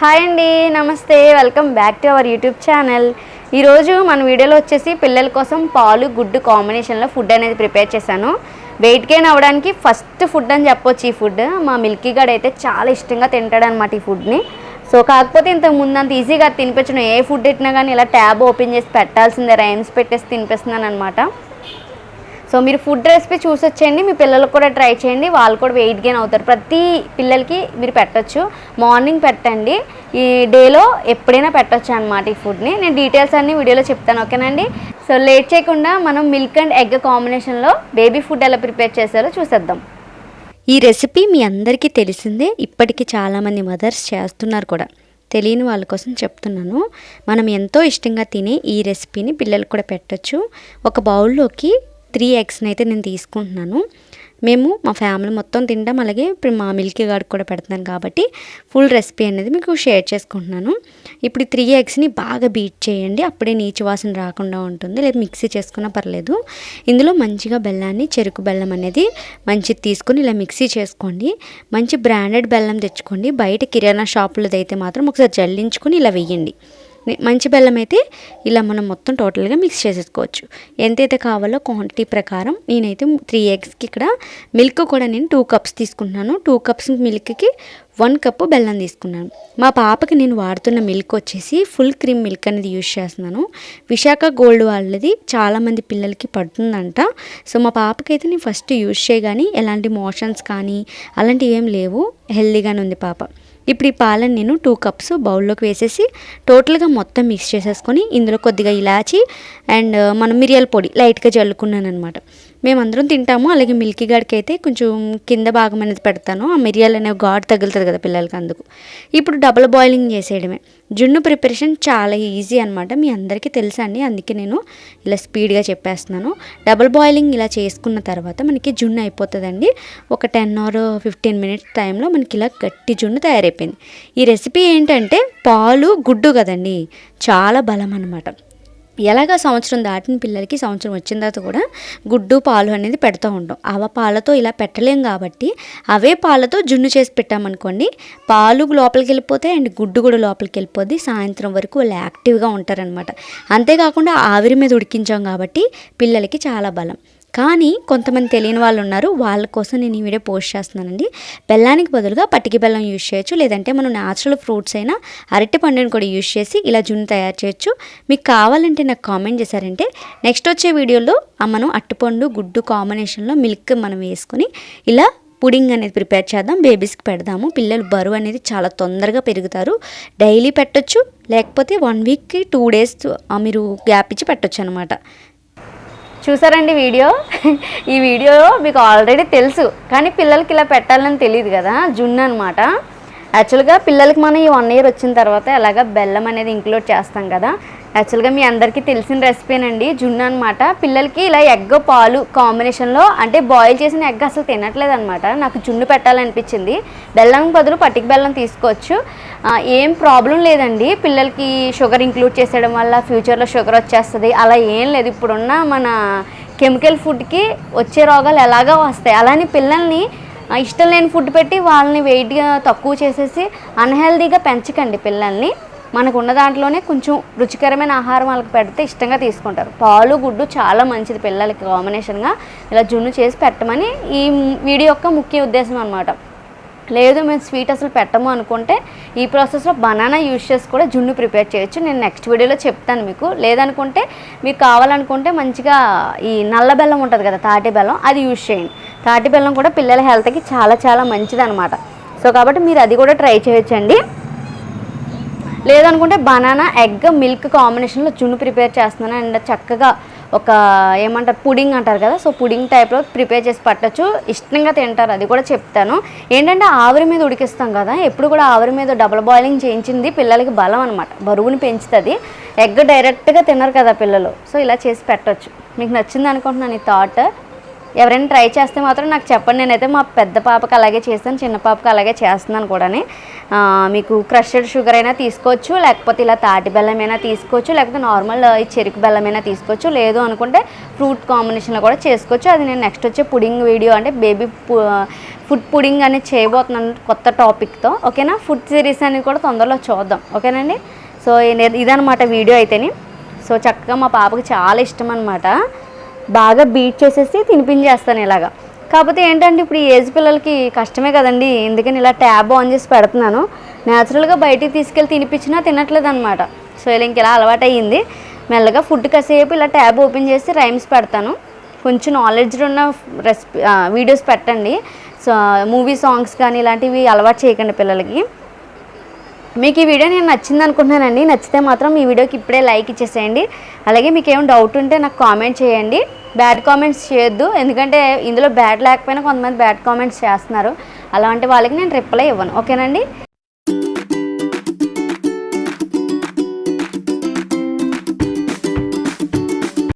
Hi అండి నమస్తే. Welcome back to our YouTube channel ఈరోజు మన వీడియోలో వచ్చేసి పిల్లల కోసం పాలు గుడ్డు కాంబినేషన్లో ఫుడ్ అనేది ప్రిపేర్ చేశాను. వెయిట్ గెయిన్ అవ్వడానికి ఫస్ట్ ఫుడ్ అని చెప్పొచ్చు ఈ ఫుడ్ మా మిల్కీ గడ్ అయితే చాలా ఇష్టంగా తింటాడనమాట ఈ ఫుడ్ని సో కాకపోతే ఇంతకు ముందు అంత ఈజీగా తినిపించడం ఏ ఫుడ్ పెట్టినా కానీ ఇలా ట్యాబ్ ఓపెన్ చేసి పెట్టాల్సిందే రైమ్స్ పెట్టేసి తినిపిస్తున్నాను అనమాట సో మీరు ఫుడ్ రెసిపీ చూసి వచ్చేయండి మీ పిల్లలకు కూడా ట్రై చేయండి వాళ్ళు కూడా వెయిట్ గెయిన్ అవుతారు. ప్రతి పిల్లలకి మీరు పెట్టొచ్చు. మార్నింగ్ పెట్టండి. ఈ డేలో ఎప్పుడైనా పెట్టొచ్చు అనమాట ఈ ఫుడ్ని నేను డీటెయిల్స్ అన్ని వీడియోలో చెప్తాను ఓకేనండి సో లేట్ చేయకుండా మనం మిల్క్ అండ్ ఎగ్ కాంబినేషన్లో బేబీ ఫుడ్ ఎలా ప్రిపేర్ చేస్తారో చూసేద్దాం. ఈ రెసిపీ మీ అందరికీ తెలిసిందే. ఇప్పటికీ చాలామంది మదర్స్ చేస్తున్నారు కూడా. తెలియని వాళ్ళ కోసం చెప్తున్నాను. మనం ఎంతో ఇష్టంగా తినే ఈ రెసిపీని పిల్లలకు కూడా పెట్టొచ్చు. ఒక బౌల్లోకి త్రీ ఎగ్స్ని అయితే నేను తీసుకుంటున్నాను. మేము మా ఫ్యామిలీ మొత్తం తింటాం. అలాగే ఇప్పుడు మా మిల్కీ గార్డ్ కూడా పెడుతున్నాను కాబట్టి ఫుల్ రెసిపీ అనేది మీకు షేర్ చేసుకుంటున్నాను. ఇప్పుడు త్రీ ఎగ్స్ని బాగా బీట్ చేయండి. అప్పుడే నీచు వాసన రాకుండా ఉంటుంది. లేదా మిక్సీ చేసుకున్నా పర్లేదు. ఇందులో మంచిగా బెల్లాన్ని చెరుకు బెల్లం అనేది మంచిది తీసుకొని ఇలా మిక్సీ చేసుకోండి. మంచి బ్రాండెడ్ బెల్లం తెచ్చుకోండి. బయట కిరాణా షాపులది అయితే మాత్రం ఒకసారి జల్లించుకొని ఇలా వేయండి మంచి బెల్లం అయితే ఇలా మనం మొత్తం టోటల్గా మిక్స్ చేసేసుకోవచ్చు. ఎంతైతే కావాలో క్వాంటిటీ ప్రకారం నేనైతే త్రీ ఎగ్స్కి ఇక్కడ మిల్క్ కూడా నేను టూ కప్స్ తీసుకుంటున్నాను. టూ కప్స్ మిల్క్కి వన్ కప్పు బెల్లం తీసుకున్నాను. మా పాపకి నేను వాడుతున్న మిల్క్ వచ్చేసి ఫుల్ క్రీమ్ మిల్క్ అనేది యూజ్ చేస్తున్నాను. విశాఖ గోల్డ్ వాళ్ళది చాలామంది పిల్లలకి పడుతుందంట. సో మా పాపకైతే నేను ఫస్ట్ యూజ్ చేయగానే ఎలాంటి మోషన్స్ కానీ అలాంటివి ఏం లేవు. హెల్దీగానే ఉంది పాప. ఇప్పుడు ఈ పాలను నేను టూ కప్స్ బౌల్లోకి వేసేసి టోటల్గా మొత్తం మిక్స్ చేసేసుకొని ఇందులో కొద్దిగా ఇలాచి అండ్ మనం మిరియాల పొడి లైట్గా జల్లుకున్నాను అనమాట మేమందరం తింటాము. అలాగే మిల్కీ గాడికి అయితే కొంచెం కింద భాగం అనేది పెడతాను. ఆ మిరియాలు అనేవి గాడ్ తగులుతుంది కదా పిల్లలకి అందుకు. ఇప్పుడు డబుల్ బాయిలింగ్ చేసేయడమే. జున్ను ప్రిపరేషన్ చాలా ఈజీ అనమాట మీ అందరికీ తెలుసా అండి? అందుకే నేను ఇలా స్పీడ్గా చెప్పేస్తున్నాను. డబుల్ బాయిలింగ్ ఇలా చేసుకున్న తర్వాత మనకి జున్ను అయిపోతుందండి. ఒక టెన్ ఆర్ ఫిఫ్టీన్ మినిట్స్ టైంలో మనకి ఇలా గట్టి జున్ను తయారైపోయింది. ఈ రెసిపీ ఏంటంటే పాలు గుడ్డు కదండి. చాలా బలం అనమాట ఎలాగ సంవత్సరం దాటిన పిల్లలకి సంవత్సరం వచ్చిన తర్వాత కూడా గుడ్డు పాలు అనేది పెడుతూ ఉంటాం. అవ పాలతో ఇలా పెట్టలేం కాబట్టి అవే పాలతో జున్ను చేసి పెట్టామనుకోండి పాలు లోపలికి వెళ్ళిపోతాయి అండ్ గుడ్డు కూడా లోపలికి వెళ్ళిపోద్ది. సాయంత్రం వరకు వాళ్ళు యాక్టివ్గా ఉంటారనమాట అంతేకాకుండా ఆవిరి మీద ఉడికించాం కాబట్టి పిల్లలకి చాలా బలం. కానీ కొంతమంది తెలియని వాళ్ళు ఉన్నారు. వాళ్ళ కోసం నేను ఈ వీడియో పోస్ట్ చేస్తున్నానండి. బెల్లానికి బదులుగా పట్టికి బెల్లం యూజ్ చేయొచ్చు. లేదంటే మనం న్యాచురల్ ఫ్రూట్స్ అయినా అరటి పండుని కూడా యూజ్ చేసి ఇలా జున్ను తయారు చేయొచ్చు. మీకు కావాలంటే నాకు కామెంట్ చేశారంటే నెక్స్ట్ వచ్చే వీడియోలో మనం అట్టుపండు గుడ్డు కాంబినేషన్లో మిల్క్ మనం వేసుకొని ఇలా పుడింగ్ అనేది ప్రిపేర్ చేద్దాం. బేబీస్కి పెడదాము. పిల్లలు బరువు అనేది చాలా తొందరగా పెరుగుతారు. డైలీ పెట్టచ్చు. లేకపోతే వన్ వీక్కి టూ డేస్ మీరు గ్యాప్ ఇచ్చి పెట్టొచ్చు అనమాట చూసారండి వీడియో? ఈ వీడియో మీకు ఆల్రెడీ తెలుసు కానీ పిల్లలకి ఇలా పెట్టాలని తెలియదు కదా జున్ను అనమాట యాక్చువల్గా పిల్లలకి మనం ఈ వన్ ఇయర్ వచ్చిన తర్వాత ఎలాగ బెల్లం అనేది ఇంక్లూడ్ చేస్తాం కదా యాక్చువల్గా మీ అందరికీ తెలిసిన రెసిపీనండి జున్ను అనమాట పిల్లలకి ఇలా ఎగ్ పాలు కాంబినేషన్లో అంటే బాయిల్ చేసిన ఎగ్ అసలు తినట్లేదు అనమాట నాకు జున్ను పెట్టాలనిపించింది. బెల్లం బదులు పట్టిక బెల్లం తీసుకోవచ్చు. ఏం ప్రాబ్లం లేదండి. పిల్లలకి షుగర్ ఇంక్లూడ్ చేసేయడం వల్ల ఫ్యూచర్లో షుగర్ వచ్చేస్తుంది. అలా ఏం లేదు. ఇప్పుడున్న మన కెమికల్ ఫుడ్కి వచ్చే రోగాలు ఎలాగో వస్తాయి. అలానే పిల్లల్ని ఇష్టం లేని ఫుడ్ పెట్టి వాళ్ళని వెయిట్గా తక్కువ చేసేసి అన్హెల్దీగా పెంచకండి పిల్లల్ని. మనకు ఉన్న దాంట్లోనే కొంచెం రుచికరమైన ఆహారం వాళ్ళకి పెడితే ఇష్టంగా తీసుకుంటారు. పాలు గుడ్డు చాలా మంచిది పిల్లలకి కాంబినేషన్గా ఇలా జున్ను చేసి పెట్టమని ఈ వీడియో యొక్క ముఖ్య ఉద్దేశం అనమాట లేదు మేము స్వీట్ అసలు పెట్టము అనుకుంటే ఈ ప్రాసెస్లో బనానా యూజ్ చేసి కూడా జున్ను ప్రిపేర్ చేయొచ్చు. నేను నెక్స్ట్ వీడియోలో చెప్తాను మీకు. లేదనుకుంటే మీకు కావాలనుకుంటే మంచిగా ఈ నల్ల బెల్లం ఉంటుంది కదా తాటి బెల్లం అది యూజ్ చేయండి. తాటి బెల్లం కూడా పిల్లల హెల్త్కి చాలా చాలా మంచిది అనమాట సో కాబట్టి మీరు అది కూడా ట్రై చేయొచ్చండి. లేదనుకుంటే బనానా ఎగ్ మిల్క్ కాంబినేషన్లో జున్ను ప్రిపేర్ చేస్తున్నాను. అండ్ చక్కగా ఒక ఏమంటారు పుడింగ్ అంటారు కదా సో పుడింగ్ టైప్లో ప్రిపేర్ చేసి పట్టచ్చు. ఇష్టంగా తింటారు అది కూడా చెప్తాను. ఏంటంటే ఆవిరి మీద ఉడికిస్తాం కదా ఎప్పుడు కూడా ఆవిరి మీద డబుల్ బాయిలింగ్ చేయించింది పిల్లలకి బలం అనమాట బరువుని పెంచుతుంది. ఎగ్ డైరెక్ట్గా తినరు కదా పిల్లలు సో ఇలా చేసి పెట్టచ్చు. మీకు నచ్చింది అనుకుంటున్నాను ఈ థాట్. ఎవరైనా ట్రై చేస్తే మాత్రం నాకు చెప్పండి. నేనైతే మా పెద్ద పాపకి అలాగే చేస్తాను చిన్న పాపకి అలాగే చేస్తున్నాను కూడా మీకు క్రషెడ్ షుగర్ అయినా తీసుకోవచ్చు లేకపోతే ఇలా తాటి బెల్లం అయినా తీసుకోవచ్చు లేకపోతే నార్మల్ ఈ చెరుకు బెల్లం అయినా తీసుకోవచ్చు లేదు అనుకుంటే ఫ్రూట్ కాంబినేషన్లో కూడా చేసుకోవచ్చు. అది నేను నెక్స్ట్ వచ్చే పుడింగ్ వీడియో అంటే బేబీ ఫుడ్ పుడింగ్ అనేది చేయబోతున్నాను కొత్త టాపిక్తో ఓకేనా? ఫుడ్ సిరీస్ అనేది కూడా తొందరలో చూద్దాం. ఓకేనండి? సో ఇది- ఇదనమాట వీడియో అయితేని. సో చక్కగా మా పాపకి చాలా ఇష్టం అనమాట బాగా బీట్ చేసేసి తినిపించేస్తాను ఇలాగా. కాకపోతే ఏంటంటే ఇప్పుడు ఈ ఏజ్ పిల్లలకి కష్టమే కదండి ఎందుకని ఇలా ట్యాబ్ ఆన్ చేసి పెడుతున్నాను. న్యాచురల్గా బయటికి తీసుకెళ్ళి తినిపించినా తినట్లేదు అనమాట సో ఇలా ఇంక ఇలా అలవాటు అయ్యింది మెల్లగా ఫుడ్ కాసేపు ఇలా ట్యాబ్ ఓపెన్ చేసి రైమ్స్ పెడతాను. కొంచెం నాలెడ్జ్ ఉన్న రెసిపీ వీడియోస్ పెట్టండి. సో మూవీ సాంగ్స్ కానీ ఇలాంటివి అలవాటు చేయకండి పిల్లలకి. మీకు ఈ వీడియో నేను నచ్చింది అనుకుంటున్నానండి నచ్చితే మాత్రం ఈ వీడియోకి ఇప్పుడే లైక్ ఇచ్చేసేయండి. అలాగే మీకు ఏం డౌట్ ఉంటే నాకు కామెంట్ చేయండి. బ్యాడ్ కామెంట్స్ చేయొద్దు ఎందుకంటే ఇందులో బ్యాడ్ లేకపోయినా కొంతమంది బ్యాడ్ కామెంట్స్ చేస్తున్నారు. అలాంటి వాళ్ళకి నేను రిప్లై ఇవ్వను. ఓకేనండి?